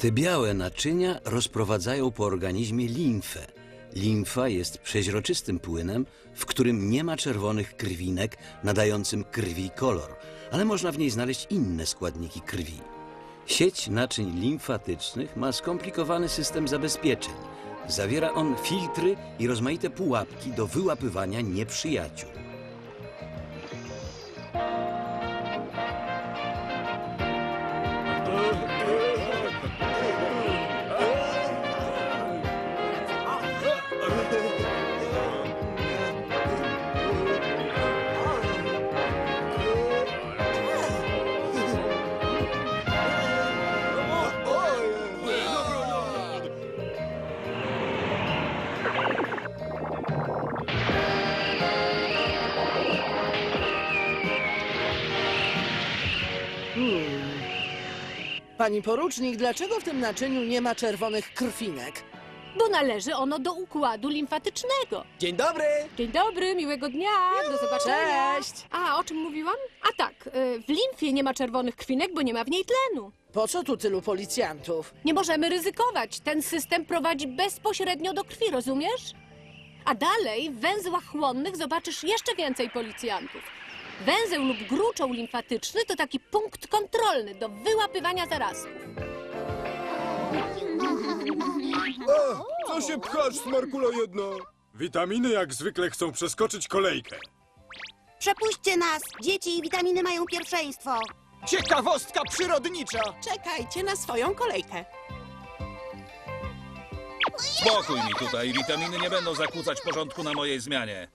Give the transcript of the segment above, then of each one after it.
Te białe naczynia rozprowadzają po organizmie limfę. Limfa jest przeźroczystym płynem, w którym nie ma czerwonych krwinek nadającym krwi kolor, ale można w niej znaleźć inne składniki krwi. Sieć naczyń limfatycznych ma skomplikowany system zabezpieczeń. Zawiera on filtry i rozmaite pułapki do wyłapywania nieprzyjaciół. Pani porucznik, dlaczego w tym naczyniu nie ma czerwonych krwinek? Bo należy ono do układu limfatycznego. Dzień dobry! Dzień dobry, miłego dnia, do zobaczenia. Cześć! A, o czym mówiłam? A tak, y, w limfie nie ma czerwonych krwinek, bo nie ma w niej tlenu. Po co tu tylu policjantów? Nie możemy ryzykować. Ten system prowadzi bezpośrednio do krwi, rozumiesz? A dalej, w węzłach chłonnych zobaczysz jeszcze więcej policjantów. Węzeł lub gruczoł limfatyczny to taki punkt kontrolny do wyłapywania zarazków. O, co się pchasz, smarkulo jedno? Witaminy jak zwykle chcą przeskoczyć kolejkę. Przepuśćcie nas! Dzieci i witaminy mają pierwszeństwo. Ciekawostka przyrodnicza! Czekajcie na swoją kolejkę. Spokój mi tutaj, witaminy nie będą zakłócać porządku na mojej zmianie.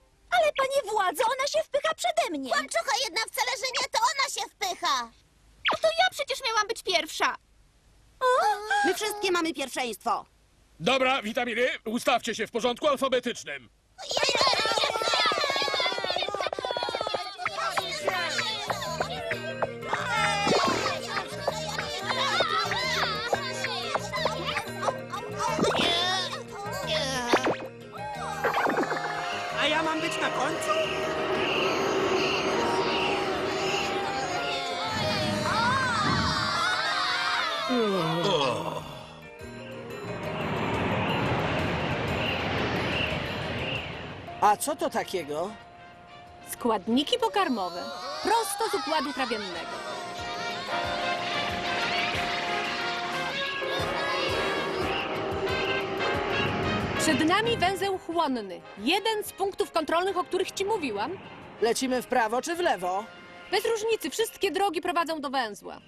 Ale panie władzo, ona się wpycha przede mnie. Kłamczucha jedna wcale, że nie, to ona się wpycha. A to ja przecież miałam być pierwsza. My wszystkie mamy pierwszeństwo. Dobra, witaminy, ustawcie się w porządku alfabetycznym. A mam być na końcu? A co to takiego? Składniki pokarmowe. Prosto z układu trawiennego. Przed nami węzeł chłonny. Jeden z punktów kontrolnych, o których ci mówiłam. Lecimy w prawo czy w lewo? Bez różnicy, wszystkie drogi prowadzą do węzła.